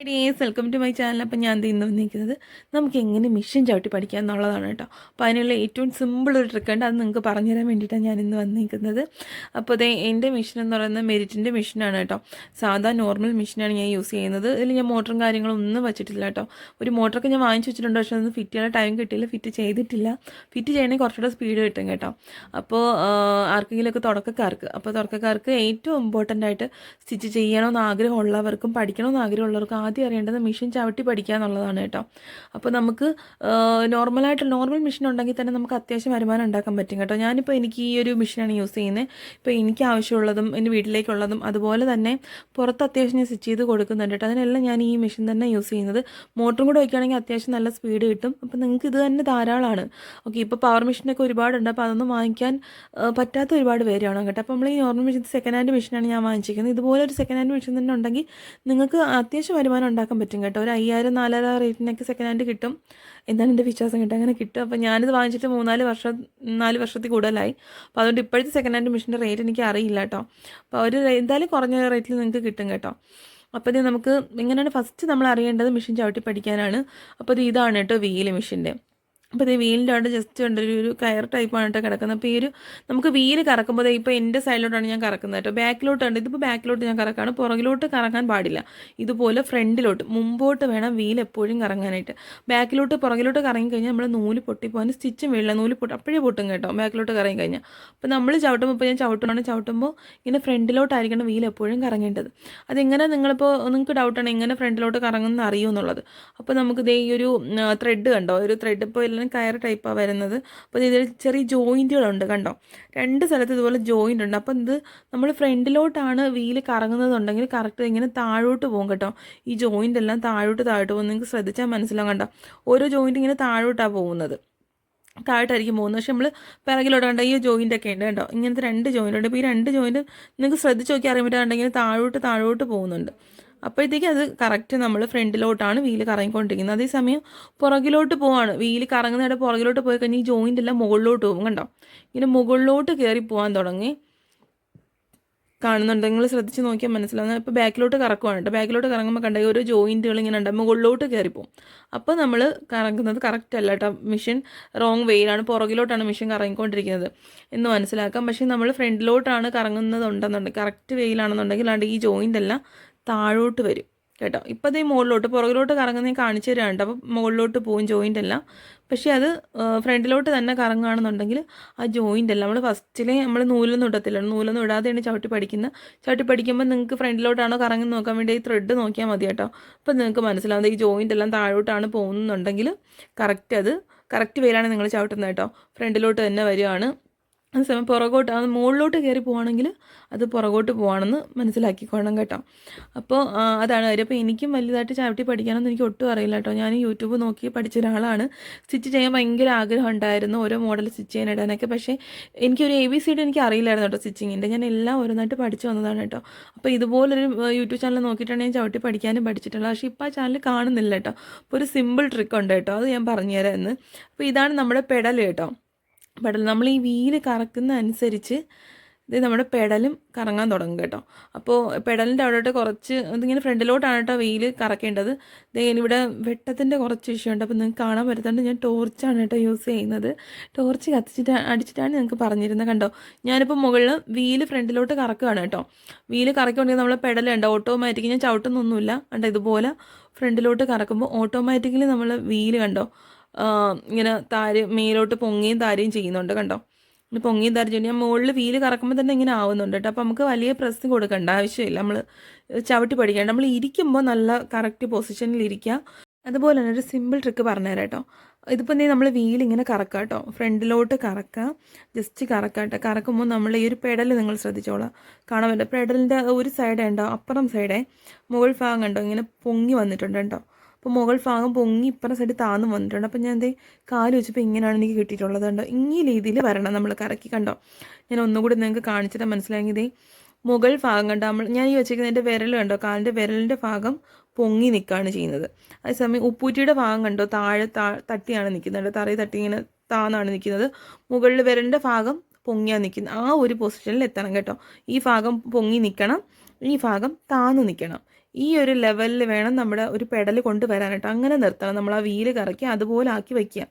Days welcome to my channel അപ്പം ഞാൻ ഇന്ന് വന്നിരിക്കുന്നത് നമുക്ക് എങ്ങനെ മിഷൻ ചവിട്ടി പഠിക്കാം എന്നുള്ളതാണ് കേട്ടോ. അപ്പോൾ അതിനുള്ള ഏറ്റവും സിമ്പിൾ ഒരു ട്രിക്ക് ഉണ്ട്. അത് നിങ്ങൾക്ക് പറഞ്ഞു തരാൻ വേണ്ടിയിട്ടാണ് ഞാൻ ഇന്ന് വന്നിരിക്കുന്നത്. അപ്പോൾ അതേ എന്റെ മിഷൻ എന്ന് പറയുന്നത് മെരിറ്റിന്റെ മിഷനാണ് കേട്ടോ. സാധാ നോർമൽ മിഷനാണ് ഞാൻ യൂസ് ചെയ്യുന്നത്. ഇതിൽ ഞാൻ മോട്ടറും കാര്യങ്ങളും ഒന്നും വെച്ചിട്ടില്ല കേട്ടോ. ഒരു മോട്ടറൊക്കെ ഞാൻ വാങ്ങിച്ചു വെച്ചിട്ടുണ്ട്. പക്ഷേ അതൊന്നും ഫിറ്റ് ചെയ്യാൻ ടൈം കിട്ടിയില്ല. ഫിറ്റ് ചെയ്തിട്ടില്ല. ഫിറ്റ് ചെയ്യണമെങ്കിൽ കുറച്ചുകൂടെ സ്പീഡ് കിട്ടും കേട്ടോ. അപ്പോൾ ആർക്കെങ്കിലുമൊക്കെ തുടക്കക്കാർക്ക് അപ്പോൾ തുടക്കക്കാർക്ക് ഏറ്റവും ഇമ്പോർട്ടന്റ് ആയിട്ട് സ്റ്റിച്ച് ചെയ്യണമെന്ന് ആഗ്രഹമുള്ളവർക്കും പഠിക്കണമെന്ന് ആഗ്രഹമുള്ളവർക്കും ആദ്യം അറിയേണ്ടത് മെഷീൻ ചവിട്ടി പഠിക്കുക എന്നുള്ളതാണ് കേട്ടോ. അപ്പോൾ നമുക്ക് നോർമലായിട്ട് നോർമൽ മെഷീൻ ഉണ്ടെങ്കിൽ തന്നെ നമുക്ക് അത്യാവശ്യം വരുമാനം ഉണ്ടാക്കാൻ പറ്റും കേട്ടോ. ഞാനിപ്പോൾ എനിക്ക് ഈ ഒരു മെഷീനാണ് യൂസ് ചെയ്യുന്നത് ഇപ്പോൾ എനിക്ക് ആവശ്യമുള്ളതും എന്റെ വീട്ടിലേക്കുള്ളതും അതുപോലെ തന്നെ പുറത്ത് അത്യാവശ്യം ഞാൻ സ്റ്റിച്ച് ചെയ്ത് കൊടുക്കുന്നുണ്ട് കേട്ടോ. അതിനെല്ലാം ഞാൻ ഈ മെഷീൻ തന്നെ യൂസ് ചെയ്യുന്നത്. മോട്ടറും കൂടെ വയ്ക്കുകയാണെങ്കിൽ അത്യാവശ്യം നല്ല സ്പീഡ് കിട്ടും. അപ്പോൾ നിങ്ങൾക്ക് ഇത് തന്നെ ധാരാളമാണ്. ഓക്കെ ഇപ്പോൾ പവർ മെഷീനൊക്കെ ഒരുപാടുണ്ട്. അപ്പോൾ അതൊന്നും വാങ്ങിക്കാൻ പറ്റാത്ത ഒരുപാട് പേരാണ് കേട്ടോ. അപ്പോൾ നമ്മൾ ഈ നോർമൽ മെഷീൻ സെക്കൻഡ് ഹാൻഡ് മെഷീനാണ് ഞാൻ വാങ്ങിച്ചിരിക്കുന്നത്. ഇതുപോലെ ഒരു സെക്കൻഡ് ഹാൻഡ് മെഷീൻ തന്നെ ഉണ്ടെങ്കിൽ നിങ്ങൾക്ക് അത്യാവശ്യം വരുമാനം ഉണ്ടാക്കാൻ പറ്റും കേട്ടോ. ഒരു അയ്യായിരം നാലായിരം റേറ്റിനൊക്കെ സെക്കൻഡ് ഹാൻഡ് കിട്ടും. എന്നാണ് എന്റെ വിശ്വാസം കേട്ടോ. അങ്ങനെ കിട്ടും. അപ്പോൾ ഞാനിത് വാങ്ങിച്ചിട്ട് മൂന്നാൽ വർഷം നാല് വർഷത്തിൽ കൂടുതലായി. അപ്പോൾ അതുകൊണ്ട് ഇപ്പോഴത്തെ സെക്കൻഡ് ഹാൻഡ് മെഷീന്റെ റേറ്റ് എനിക്ക് അറിയില്ല കേട്ടോ. അപ്പോൾ ഒരു എന്തായാലും കുറഞ്ഞ റേറ്റിൽ നിങ്ങൾക്ക് കിട്ടും കേട്ടോ. അപ്പോൾ ഇത് നമുക്ക് ഇങ്ങനെയാണ് ഫസ്റ്റ് നമ്മൾ അറിയേണ്ടത് മെഷീൻ ചവിട്ടി പഠിക്കാനാണ്. അപ്പോൾ ഇത് ഇതാണ് കേട്ടോ വീൽ മെഷീന്റെ അപ്പോൾ ഇത് വീലിന്റെ അവിടെ ജസ്റ്റ് ഉണ്ട് ഒരു കയർ ടൈപ്പാണ് കേട്ടോ കിടക്കുന്നത്. അപ്പോൾ ഈ ഒരു നമുക്ക് വീൽ കറക്കുമ്പോൾ ഇപ്പോൾ എന്റെ സൈഡിലോട്ടാണ് ഞാൻ കറക്കുന്നത് കേട്ടോ ബാക്കിലോട്ടുണ്ട് ഇതിപ്പോൾ ബാക്കിലോട്ട് ഞാൻ കറക്കാണ് പുറകിലോട്ട് കറങ്ങാൻ പാടില്ല. ഇതുപോലെ ഫ്രണ്ടിലോട്ട് മുമ്പോട്ട് വേണം വീൽ എപ്പോഴും കറങ്ങാനായിട്ട്. ബാക്കിലോട്ട് പുറകിലോട്ട് കറങ്ങി കഴിഞ്ഞാൽ നമ്മൾ നൂൽ പൊട്ടിപ്പോകാൻ സ്റ്റിച്ചും വീഴില്ല നൂൽ പൊട്ടി അപ്പോഴേ പൊട്ടും കേട്ടോ ബാക്കിലോട്ട് കറങ്ങി കഴിഞ്ഞാൽ അപ്പോൾ നമ്മൾ ചവിട്ടുമ്പോൾ ഇപ്പോൾ ഞാൻ ചവിട്ടുകയാണ് ചവിട്ടുമ്പോൾ ഇങ്ങനെ ഫ്രണ്ടിലോട്ടായിരിക്കണം വീൽ എപ്പോഴും കറങ്ങേണ്ടത്. അതെങ്ങനെ നിങ്ങളിപ്പോൾ നിങ്ങൾക്ക് ഡൗട്ടാണ് എങ്ങനെ ഫ്രണ്ടിലോട്ട് കറങ്ങുമെന്ന് അറിയുമെന്നുള്ളത് അപ്പോൾ നമുക്ക് ദേ ഈ ഒരു ത്രെഡ് കണ്ടോ ഒരു ത്രെഡ് ഇപ്പോൾ എല്ലാം കയർ ടൈപ്പാണ് വരുന്നത്. അപ്പോൾ ഇതിൽ ചെറിയ ജോയിന്റുകളുണ്ട് കണ്ടോ? രണ്ട് സ്ഥലത്ത് ഇതുപോലെ ജോയിന്റ് ഉണ്ട്. അപ്പോൾ ഇത് നമ്മൾ ഫ്രണ്ടിലോട്ടാണ് വീൽ കറങ്ങുന്നതുണ്ടെങ്കിൽ കറക്റ്റ് ഇങ്ങനെ താഴോട്ട് പോകും കേട്ടോ. ഈ ജോയിന്റ് എല്ലാം താഴോട്ട് താഴോട്ട് പോകും. നിങ്ങൾക്ക് ശ്രദ്ധിച്ചാൽ മനസ്സിലാവും കണ്ടോ? ഓരോ ജോയിന്റ് ഇങ്ങനെ താഴോട്ടാണ് പോകുന്നത്. താഴോട്ടായിരിക്കും പോകുന്നത്. പക്ഷെ നമ്മൾ പിറകിലോട്ട് കണ്ട ഈ ജോയിന്റ് ഒക്കെ ഉണ്ട് കേട്ടോ ഇങ്ങനത്തെ രണ്ട് ജോയിന്റ് ഉണ്ട്. അപ്പോൾ ഈ രണ്ട് ജോയിന്റ് നിങ്ങൾക്ക് ശ്രദ്ധിച്ച് നോക്കി അറിയാൻ പറ്റാണ്ടെങ്കിൽ താഴോട്ട് താഴോട്ട് പോകുന്നുണ്ട്. അപ്പോഴത്തേക്ക് അത് കറക്റ്റ് നമ്മൾ ഫ്രണ്ടിലോട്ടാണ് വീൽ കറങ്ങിക്കൊണ്ടിരിക്കുന്നത്. അതേസമയം പുറകിലോട്ട് പോവാണ്. വീൽ കറങ്ങുന്നതിടെ പുറകിലോട്ട് പോയി കഴിഞ്ഞാൽ ഈ ജോയിന്റ് എല്ലാം മുകളിലോട്ട് പോകും കണ്ടോ? ഇങ്ങനെ മുകളിലോട്ട് കയറി പോകാൻ തുടങ്ങി. കാണുന്നുണ്ട്. നിങ്ങൾ ശ്രദ്ധിച്ച് നോക്കിയാൽ മനസ്സിലാവുന്ന ഇപ്പോൾ ബാക്കിലോട്ട് കറക്കുവാണ് കേട്ടോ. ബാക്കിലോട്ട് കറങ്ങുമ്പോൾ കണ്ട ഈ ഓരോ ജോയിന്റുകൾ ഇങ്ങനെ ഉണ്ട്. മുകളിലോട്ട് കയറിപ്പോവും അപ്പോൾ നമ്മൾ കറങ്ങുന്നത് കറക്റ്റ് അല്ല കേട്ടോ. മെഷീൻ റോങ് വേയിലാണ് പുറകിലോട്ടാണ് മെഷീൻ കറങ്ങിക്കൊണ്ടിരിക്കുന്നത് എന്ന് മനസ്സിലാക്കാം. പക്ഷേ നമ്മൾ ഫ്രണ്ടിലോട്ടാണ് കറങ്ങുന്നതുണ്ടെന്നുണ്ടെങ്കിൽ കറക്റ്റ് വെയിലാണെന്നുണ്ടെങ്കിൽ അല്ലാണ്ട് ഈ ജോയിന്റ് എല്ലാം താഴോട്ട് വരും കേട്ടോ. ഇപ്പോൾ അതേ മുകളിലോട്ട് പുറകിലോട്ട് കറങ്ങുന്നേ കാണിച്ചു തരാം കേട്ടോ അപ്പോൾ മുകളിലോട്ട് പോകും ജോയിന്റ് അല്ല പക്ഷേ അത് ഫ്രണ്ടിലോട്ട് തന്നെ കറങ്ങുകയാണെന്നുണ്ടെങ്കിൽ ആ ജോയിന്റ് അല്ല നമ്മൾ ഫസ്റ്റിലെ നമ്മൾ നൂലൊന്നും ഇടത്തില്ല. നൂലൊന്നും ഇടാതെയാണ് ചവിട്ടി പഠിക്കുന്നത്. ചവിട്ടി പഠിക്കുമ്പോൾ നിങ്ങൾക്ക് ഫ്രണ്ടിലോട്ടാണോ കറങ്ങി നോക്കാൻ വേണ്ടി ഈ ത്രെഡ് നോക്കിയാൽ മതി കേട്ടോ. അപ്പോൾ നിങ്ങൾക്ക് മനസ്സിലാവുന്നത് ഈ ജോയിന്റ് എല്ലാം താഴോട്ടാണ് പോകുന്നുണ്ടെങ്കിൽ കറക്റ്റ് അത് കറക്റ്റ് പേരാണ് നിങ്ങൾ ചവിട്ടുന്നത് കേട്ടോ. ഫ്രണ്ടിലോട്ട് തന്നെ വരികയാണ്. അതേസമയം പുറകോട്ട് അത് മുകളിലോട്ട് കയറി പോവാണെങ്കിൽ അത് പുറകോട്ട് പോവാണെന്ന് മനസ്സിലാക്കിക്കോണം കേട്ടോ. അപ്പോൾ അതാണ് കാര്യം. അപ്പോൾ എനിക്കും വലുതായിട്ട് ചവിട്ടി പഠിക്കാനൊന്നും എനിക്ക് ഒട്ടും അറിയില്ല കേട്ടോ. ഞാൻ യൂട്യൂബ് നോക്കി പഠിച്ച ഒരാളാണ്. സ്റ്റിച്ച് ചെയ്യാൻ ഭയങ്കര ആഗ്രഹം ഉണ്ടായിരുന്നു. ഓരോ മോഡൽ സ്റ്റിച്ച് ചെയ്യാൻ ഇടാനൊക്കെ. പക്ഷേ എനിക്കൊരു എ ബി സി ഡി എനിക്ക് അറിയില്ലായിരുന്നു കേട്ടോ സ്റ്റിച്ചിങ്ങിന്റെ. ഞാൻ എല്ലാം ഓരോന്നായിട്ട് പഠിച്ചു വന്നതാണ് കേട്ടോ. അപ്പോൾ ഇതുപോലൊരു യൂട്യൂബ് ചാനൽ നോക്കിയിട്ടാണ് ഞാൻ ചവിട്ടി പഠിക്കാനും പഠിച്ചിട്ടുള്ളത്. പക്ഷേ ഇപ്പോൾ ആ ചാനൽ കാണുന്നില്ല കേട്ടോ. അപ്പോൾ ഒരു സിമ്പിൾ ട്രിക്ക് ഉണ്ട് കേട്ടോ. അത് ഞാൻ പറഞ്ഞുതരാം എന്ന് അപ്പോൾ ഇതാണ് നമ്മുടെ പെടൽ കേട്ടോ. പെഡൽ നമ്മൾ ഈ വീൽ കറക്കുന്ന അനുസരിച്ച് ഇത് നമ്മുടെ പെടലും കറങ്ങാൻ തുടങ്ങും കേട്ടോ. അപ്പോൾ പെടലിന്റെ അവിടോട്ട് കുറച്ച് ഇതിങ്ങനെ ഫ്രണ്ടിലോട്ടാണ് കേട്ടോ വീൽ കറക്കേണ്ടത്. ഇവിടെ വെട്ടത്തിന്റെ കുറച്ച് വിഷയമുണ്ട് അപ്പോൾ നിങ്ങൾക്ക് കാണാൻ പറ്റാത്തതുകൊണ്ട് ഞാൻ ടോർച്ചാണ് കേട്ടോ യൂസ് ചെയ്യുന്നത്. ടോർച്ച് കത്തിച്ചിട്ട് അടിച്ചിട്ടാണ് നിങ്ങൾക്ക് പറഞ്ഞിരുന്നത് കണ്ടോ? ഞാനിപ്പോൾ മുകളിൽ വീൽ ഫ്രണ്ടിലോട്ട് കറക്കുകയാണ് കേട്ടോ. വീൽ കറക്കുകയാണെങ്കിൽ നമ്മൾ പെടലുണ്ട് ഓട്ടോമാറ്റിക് ഞാൻ ചവിട്ടുന്നൊന്നുമില്ല. കണ്ടോ? ഇതുപോലെ ഫ്രണ്ടിലോട്ട് കറക്കുമ്പോൾ ഓട്ടോമാറ്റിക്കലി നമ്മൾ വീൽ കണ്ടോ? ഇങ്ങനെ താരി മേലോട്ട് പൊങ്ങിയും താരിയും ചെയ്യുന്നുണ്ട് കണ്ടോ? പൊങ്ങിയും താരി ചെയ്യുന്നു ഞാൻ മുകളിൽ വീൽ കറക്കുമ്പോൾ തന്നെ ഇങ്ങനെ ആവുന്നുണ്ട് കേട്ടോ. അപ്പോൾ നമുക്ക് വലിയ പ്രസ് കൊടുക്കേണ്ട ആവശ്യമില്ല. നമ്മൾ ചവിട്ടി പഠിക്കേണ്ട നമ്മൾ ഇരിക്കുമ്പോൾ നല്ല കറക്റ്റ് പൊസിഷനിൽ ഇരിക്കുക അതുപോലെ തന്നെ ഒരു സിമ്പിൾ ട്രിക്ക് പറഞ്ഞുതരാം കേട്ടോ. ഇതിപ്പോൾ നീ നമ്മൾ വീൽ ഇങ്ങനെ കറക്കുക കേട്ടോ. ഫ്രണ്ടിലോട്ട് കറക്കുക ജസ്റ്റ് കറക്കുക കേട്ടോ. കറക്കുമ്പോൾ നമ്മൾ ഈ ഒരു പെഡൽ നിങ്ങൾ ശ്രദ്ധിച്ചോളാം. കാണാൻ പറ്റും. പെഡലിന്റെ ഒരു സൈഡ് ഉണ്ടോ? അപ്പുറം സൈഡേ മുകൾ ഭാഗം കണ്ടോ? ഇങ്ങനെ പൊങ്ങി വന്നിട്ടുണ്ട് കേട്ടോ. അപ്പോൾ മുകൾ ഭാഗം പൊങ്ങി ഇപ്പുറം സൈഡ് താന്ന് വന്നിട്ടുണ്ട്. അപ്പോൾ ഞാൻ എന്തേ കാൽ വെച്ചപ്പോൾ ഇങ്ങനെയാണ് എനിക്ക് കിട്ടിയിട്ടുള്ളത് കണ്ടോ? ഈ രീതിയിൽ വരണം നമ്മൾ കറക്കി കണ്ടോ? ഞാൻ ഒന്നുകൂടി നിങ്ങൾക്ക് കാണിച്ചിട്ട് മനസ്സിലായെങ്കിൽ ഇതേ മുകൾ ഭാഗം കണ്ടോ? നമ്മൾ ഞാൻ ഈ വെച്ചിരിക്കുന്ന എന്റെ വിരൽ കണ്ടോ? കാലിന്റെ വിരലിന്റെ ഭാഗം പൊങ്ങി നിൽക്കുകയാണ് ചെയ്യുന്നത്. അതേസമയം ഉപ്പൂറ്റിയുടെ ഭാഗം കണ്ടോ? താഴെ താ തട്ടിയാണ് നിൽക്കുന്നത്. തറയിൽ തട്ടി ഇങ്ങനെ താന്നാണ് നിൽക്കുന്നത്. മുകളിൽ വിരലിന്റെ ഭാഗം പൊങ്ങിയാണ് നിൽക്കുന്നത്. ആ ഒരു പൊസിഷനിൽ എത്തണം കേട്ടോ. ഈ ഭാഗം പൊങ്ങി നിൽക്കണം ഈ ഭാഗം താന്നു നിൽക്കണം. ഈ ഒരു ലെവലിൽ വേണം നമ്മുടെ ഒരു പെഡൽ കൊണ്ടുവരാനായിട്ട്. അങ്ങനെ നിർത്തണം. നമ്മൾ ആ വീൽ കറക്കി അതുപോലെ ആക്കി വയ്ക്കുക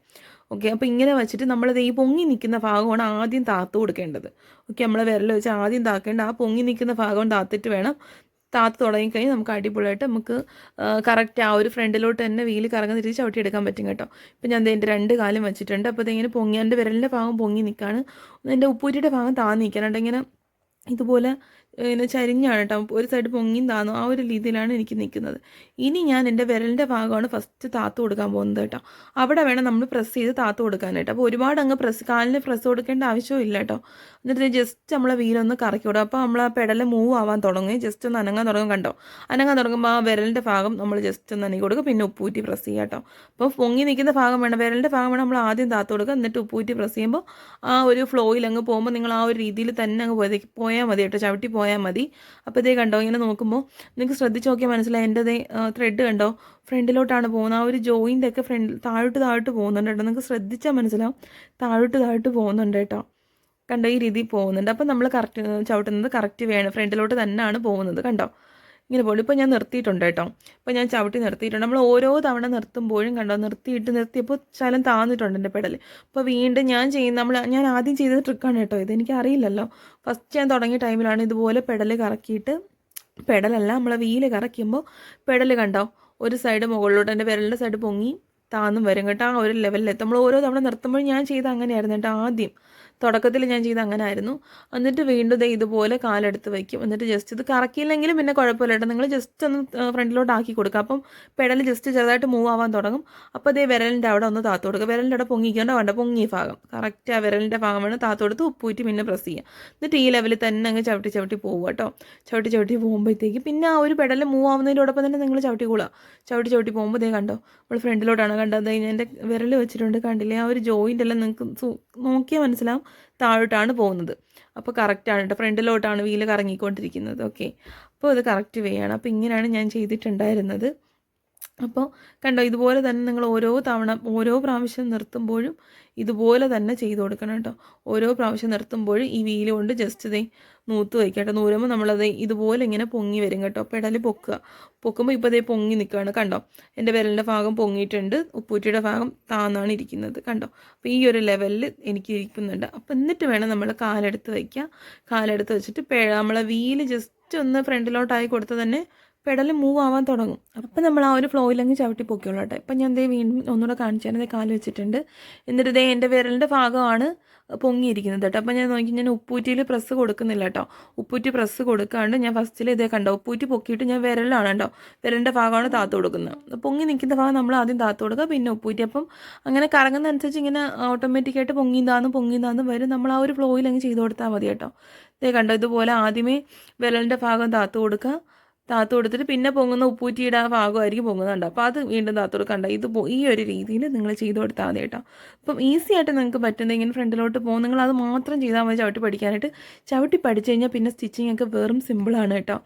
ഓക്കെ അപ്പോൾ ഇങ്ങനെ വെച്ചിട്ട് നമ്മളത് ഈ പൊങ്ങി നിൽക്കുന്ന ഭാഗമാണ് ആദ്യം താത്തു കൊടുക്കേണ്ടത്. ഓക്കെ നമ്മൾ വിരൽ വെച്ച് ആദ്യം താക്കേണ്ട ആ പൊങ്ങി നിൽക്കുന്ന ഭാഗം താത്തിട്ട് വേണം. താത്ത് തുടങ്ങിക്കഴിഞ്ഞാൽ നമുക്ക് അടിപൊളിയായിട്ട് നമുക്ക് കറക്റ്റ് ആ ഒരു ഫ്രണ്ടിലോട്ട് തന്നെ വീൽ കറങ്ങുന്ന തിരിച്ച് ചവിട്ടി എടുക്കാൻ പറ്റും കേട്ടോ. ഇപ്പം ഞാൻ എന്റെ രണ്ട് കാലം വെച്ചിട്ടുണ്ട്. അപ്പോൾ ഇതിങ്ങനെ പൊങ്ങി എന്റെ വിരലിന്റെ ഭാഗം പൊങ്ങി നിൽക്കുകയാണ് എന്റെ ഉപ്പൂറ്റിയുടെ ഭാഗം താന്ന് ഇങ്ങനെ ഇതുപോലെ ഇങ്ങനെ ചരിഞ്ഞാണ് കേട്ടോ. ഒരു സൈഡ് പൊങ്ങിയും താന്നു. ആ ഒരു രീതിയിലാണ് എനിക്ക് നിൽക്കുന്നത് ഇനി ഞാൻ എന്റെ വിരലിന്റെ ഭാഗമാണ് ഫസ്റ്റ് താത്ത് കൊടുക്കാൻ പോകുന്നത് കേട്ടോ. അവിടെ വേണം നമ്മൾ പ്രസ് ചെയ്ത് താത്ത് കൊടുക്കാനായിട്ട് അപ്പോൾ ഒരുപാട് അങ്ങ് പ്രസ് കാലിന് പ്രസ് കൊടുക്കേണ്ട ആവശ്യമില്ല കേട്ടോ. എന്നിട്ട് ജസ്റ്റ് നമ്മളെ വീലൊന്ന് കറക്കി വിടും. അപ്പോൾ നമ്മൾ ആ പെടൽ മൂവ് ആവാൻ തുടങ്ങി. ജസ്റ്റ് ഒന്ന് അനങ്ങാൻ തുടങ്ങും കണ്ടോ? അനങ്ങാൻ തുടങ്ങുമ്പോൾ ആ വിരലിന്റെ ഭാഗം നമ്മൾ ജസ്റ്റ് ഒന്ന് അനങ്ങി കൊടുക്കുക പിന്നെ ഉപ്പൂറ്റി പ്രസ് ചെയ്യുക കേട്ടോ. അപ്പോൾ പൊങ്ങി നിൽക്കുന്ന ഭാഗം വേണം. വിരലിന്റെ ഭാഗം വേണം നമ്മൾ ആദ്യം താത്ത് കൊടുക്കുക. എന്നിട്ട് ഉപ്പൂറ്റി പ്രസ് ചെയ്യുമ്പോൾ ആ ഒരു ഫ്ലോയിൽ അങ്ങ് പോകുമ്പോൾ നിങ്ങൾ ആ ഒരു രീതിയിൽ തന്നെ അങ്ങ് പോയി പോയാൽ മതി കേട്ടോ. ചവിട്ടി പോയാൽ മതി. അപ്പോൾ ഇതേ കണ്ടോ? ഇങ്ങനെ നോക്കുമ്പോൾ നിങ്ങൾക്ക് ശ്രദ്ധിച്ച് നോക്കിയാൽ മനസ്സിലായി. എന്റെ ത്രെഡ് കണ്ടോ? ഫ്രണ്ടിലോട്ടാണ് പോകുന്നത്. ആ ഒരു ജോയിന്റ് ഒക്കെ ഫ്രണ്ട് താഴോട്ട് താഴോട്ട് പോകുന്നുണ്ട് കേട്ടോ. നിങ്ങൾക്ക് ശ്രദ്ധിച്ചാൽ മനസ്സിലാവും. താഴോട്ട് താഴോട്ട് പോകുന്നുണ്ട് കേട്ടോ. കണ്ടോ ഈ രീതിയിൽ പോകുന്നുണ്ട്. അപ്പോൾ നമ്മൾ കറക്റ്റ് ചവിട്ടുന്നത് കറക്റ്റ് വേണം. ഫ്രണ്ടിലോട്ട് തന്നെയാണ് പോകുന്നത് കണ്ടോ? ഇങ്ങനെ പോകും ഇപ്പോൾ ഞാൻ നിർത്തിയിട്ടുണ്ട് കേട്ടോ. ഇപ്പോൾ ഞാൻ ചവിട്ടി നിർത്തിയിട്ടുണ്ട്. നമ്മൾ ഓരോ തവണ നിർത്തുമ്പോഴും കണ്ടോ നിർത്തിയിട്ട് നിർത്തിയപ്പോൾ ശലം താന്നിട്ടുണ്ട് എന്റെ പെടൽ അപ്പോൾ വീണ്ടും ഞാൻ ചെയ്യുന്ന നമ്മൾ ഞാൻ ആദ്യം ചെയ്ത ട്രിക്കാണ് കേട്ടോ ഇത്. എനിക്ക് അറിയില്ലല്ലോ. ഫസ്റ്റ് ഞാൻ തുടങ്ങിയ ടൈമിലാണ് ഇതുപോലെ പെടൽ കറക്കിയിട്ട് പെടലല്ല നമ്മളെ വീൽ കറക്കുമ്പോൾ പെടൽ കണ്ടോ? ഒരു സൈഡ് മുകളിലോട്ട് എന്റെ വിരലിന്റെ സൈഡ് പൊങ്ങി താന്നും വരും കേട്ടോ. ആ ഒരു ലെവലിലെത്തും നമ്മൾ ഓരോ തവണ നിർത്തുമ്പോഴും ഞാൻ ചെയ്ത അങ്ങനെയായിരുന്നു കേട്ടോ ആദ്യം. തുടക്കത്തിൽ ഞാൻ ചെയ്ത് അങ്ങനെ ആയിരുന്നു എന്നിട്ട് വീണ്ടും ദേ ഇതുപോലെ കാലെടുത്ത് വയ്ക്കും. എന്നിട്ട് ജസ്റ്റ് ഇത് കറക്കിയില്ലെങ്കിലും പിന്നെ കുഴപ്പമില്ല കേട്ടോ നിങ്ങൾ ജസ്റ്റ് ഒന്ന് ഫ്രണ്ടിലോട്ട് ആക്കി കൊടുക്കുക. അപ്പം പെടൽ ജസ്റ്റ് ചെറുതായിട്ട് മൂവ് ആവാൻ തുടങ്ങും. അപ്പോൾ അതേ വിരലിന്റെ അവിടെ ഒന്ന് താത്തു കൊടുക്കുക. വിരലിന്റെ അവിടെ പൊങ്ങിക്കേണ്ട വേണ്ട പൊങ്ങിയ ഭാഗം. കറക്റ്റ് ആ വിരലിന്റെ ഭാഗം വേണം താത്തു കൊടുത്ത് ഉപ്പൂറ്റി പിന്നെ പ്രസ് ചെയ്യുക. എന്നിട്ട് ഈ ലെവലിൽ തന്നെ അങ്ങ് ചവിട്ടി ചവിട്ടി പോകും കേട്ടോ ചവിട്ടി ചവിട്ടി പോകുമ്പോഴത്തേക്ക് പിന്നെ ആ ഒരു പെടൽ മൂവ് ആവുന്നതിനോടൊപ്പം തന്നെ നിങ്ങൾ ചവിട്ടി കൂടാ ചവിട്ടി ചവിട്ടി പോകുമ്പോൾ ദേ കണ്ടോ നമ്മൾ ഫ്രണ്ടിലോട്ടാണ് കണ്ടത്. എന്റെ വിരൽ വെച്ചിട്ടുണ്ട് കണ്ടില്ലേ? ആ ഒരു ജോയിന്റ് എല്ലാം നിങ്ങൾക്ക് നോക്കിയാൽ മനസ്സിലാവും. താഴോട്ടാണ് പോകുന്നത്. അപ്പോൾ കറക്റ്റാണ് കേട്ടോ ഫ്രണ്ടിലോട്ടാണ് വീൽ കറങ്ങിക്കൊണ്ടിരിക്കുന്നത്. ഓക്കെ അപ്പോൾ അത് കറക്റ്റ് വേയാണ് അപ്പോൾ ഇങ്ങനെയാണ് ഞാൻ ചെയ്തിട്ടുണ്ടായിരുന്നത്. അപ്പോൾ കണ്ടോ ഇതുപോലെ തന്നെ നിങ്ങൾ ഓരോ തവണ ഓരോ പ്രാവശ്യം നിർത്തുമ്പോഴും ഇതുപോലെ തന്നെ ചെയ്ത് കൊടുക്കണം കേട്ടോ. ഓരോ പ്രാവശ്യം നിർത്തുമ്പോഴും ഈ വീൽ കൊണ്ട് ജസ്റ്റ് ഇതേ നൂത്ത് വയ്ക്കട്ടെ. കേട്ടോ നൂരുമ്പോൾ നമ്മളത് ഇതുപോലെ ഇങ്ങനെ പൊങ്ങി വരും കേട്ടോ. പെടൽ പൊക്കുക. പൊക്കുമ്പോൾ ഇപ്പോൾ ഇതേ പൊങ്ങി നിൽക്കുകയാണ് കണ്ടോ. എന്റെ വിരലിന്റെ ഭാഗം പൊങ്ങിയിട്ടുണ്ട്. ഉപ്പൂറ്റിയുടെ ഭാഗം താന്നാണ് ഇരിക്കുന്നത് കണ്ടോ. അപ്പോൾ ഈ ഒരു ലെവലിൽ എനിക്ക് ഇരിക്കുന്നുണ്ട്. അപ്പോൾ എന്നിട്ട് വേണം നമ്മൾ കാലെടുത്ത് വയ്ക്കുക കാലെടുത്ത് വെച്ചിട്ട് നമ്മളെ വീൽ ജസ്റ്റ് ഒന്ന് ഫ്രണ്ടിലോട്ടായി കൊടുത്ത് തന്നെ പെടൽ മൂവ് ആവാൻ തുടങ്ങും. അപ്പം നമ്മൾ ആ ഒരു ഫ്ലോയിലങ്ങ് ചവിട്ടി പൊക്കിയുള്ളൂ കേട്ടോ. ഇപ്പം ഞാൻ ദേ വീണ്ടും ഒന്നുകൂടെ കാണിച്ചു തരാം. കാൽ വെച്ചിട്ടുണ്ട്. എന്നിട്ട് ദേ എന്റെ വിരലിന്റെ ഭാഗമാണ് പൊങ്ങിയിരിക്കുന്നത് കേട്ടോ. അപ്പം ഞാൻ നോക്കി ഞാൻ ഉപ്പൂറ്റിയിൽ പ്രസ് കൊടുക്കുന്നില്ല കേട്ടോ. ഉപ്പൂറ്റി പ്രസ് കൊടുക്കാണ്ട് ഞാൻ ഫസ്റ്റിൽ ഇതേ കണ്ടോ ഉപ്പൂറ്റി പൊക്കിയിട്ട് ഞാൻ വിരലാണ് കേട്ടോ. വിരലിന്റെ ഭാഗമാണ് താത്ത് കൊടുക്കുന്നത്. പൊങ്ങി നിൽക്കുന്ന ഭാഗം നമ്മൾ ആദ്യം താത്ത് കൊടുക്കുക പിന്നെ ഉപ്പൂറ്റി. അപ്പം അങ്ങനെ കറങ്ങുന്ന അനുസരിച്ച് ഇങ്ങനെ ഓട്ടോമാറ്റിക്കായിട്ട് പൊങ്ങിന്താന്നും പൊങ്ങിന്താന്നും വരും. നമ്മൾ ആ ഒരു ഫ്ലോയിൽ അങ്ങ് ചെയ്ത് കൊടുത്താൽ മതി കേട്ടോ. ഇതേ കണ്ടോ ഇതുപോലെ ആദ്യമേ വിരലിന്റെ ഭാഗം താത്ത് കൊടുക്കുക. താത്ത് കൊടുത്തിട്ട് പിന്നെ പൊങ്ങുന്ന ഉപ്പൂറ്റിയുടെ ആ ഭാഗമായിരിക്കും പൊങ്ങുന്നുണ്ട് അപ്പോൾ അത് വീണ്ടും താത്ത് കൊടുക്കണ്ട ഇത് ഈ ഒരു രീതിയിൽ നിങ്ങൾ ചെയ്ത് കൊടുത്താൽ മതി കേട്ടോ. അപ്പം ഈസി ആയിട്ട് നിങ്ങൾക്ക് പറ്റുന്ന ഇങ്ങനെ ഫ്രണ്ടിലോട്ട് പോകും. നിങ്ങൾ അത് മാത്രം ചെയ്താൽ മതി ചവിട്ടി പഠിക്കാനായിട്ട്. ചവിട്ടി പഠിച്ചു കഴിഞ്ഞാൽ പിന്നെ സ്റ്റിച്ചിങ് ഒക്കെ വെറും സിമ്പിളാണ് കേട്ടോ.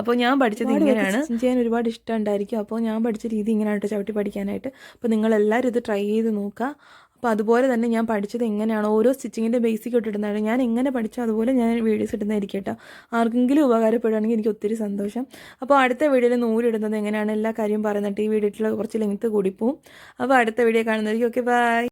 അപ്പോൾ ഞാൻ പഠിച്ചത് ഇങ്ങനെയാണ്. ചെയ്യാൻ ഒരുപാട് ഇഷ്ടമുണ്ടായിരിക്കും അപ്പോൾ ഞാൻ പഠിച്ച രീതി ഇങ്ങനെയാണ് കേട്ടോ ചവിട്ടി പഠിക്കാനായിട്ട്. അപ്പോൾ നിങ്ങളെല്ലാവരും ഇത് ട്രൈ ചെയ്ത് നോക്കുക. അപ്പോൾ അതുപോലെ തന്നെ ഞാൻ പഠിച്ചത് എങ്ങനെയാണ് ഓരോ സ്റ്റിച്ചിങ്ങിന്റെ ബേസിക് ഇട്ടിട്ടുണ്ടായിരുന്നു ഞാൻ എങ്ങനെ പഠിച്ചോ അതുപോലെ ഞാൻ വീഡിയോസ് ഇടുന്നതായിരിക്കും കേട്ടോ. ആർക്കെങ്കിലും ഉപകാരപ്പെടുകയാണെങ്കിൽ എനിക്ക് ഒത്തിരി സന്തോഷം. അപ്പോൾ അടുത്ത വീഡിയോയിൽ നൂലിടുന്നത് എങ്ങനെയാണ്? എല്ലാ കാര്യവും പറയുന്നിട്ട് ഈ വീഡിയോയിലുള്ള കുറച്ച് ലെങ്ത്ത് കൂടിപ്പോവും അപ്പോൾ അടുത്ത വീഡിയോ കാണുന്നതായിരിക്കും. Okay bye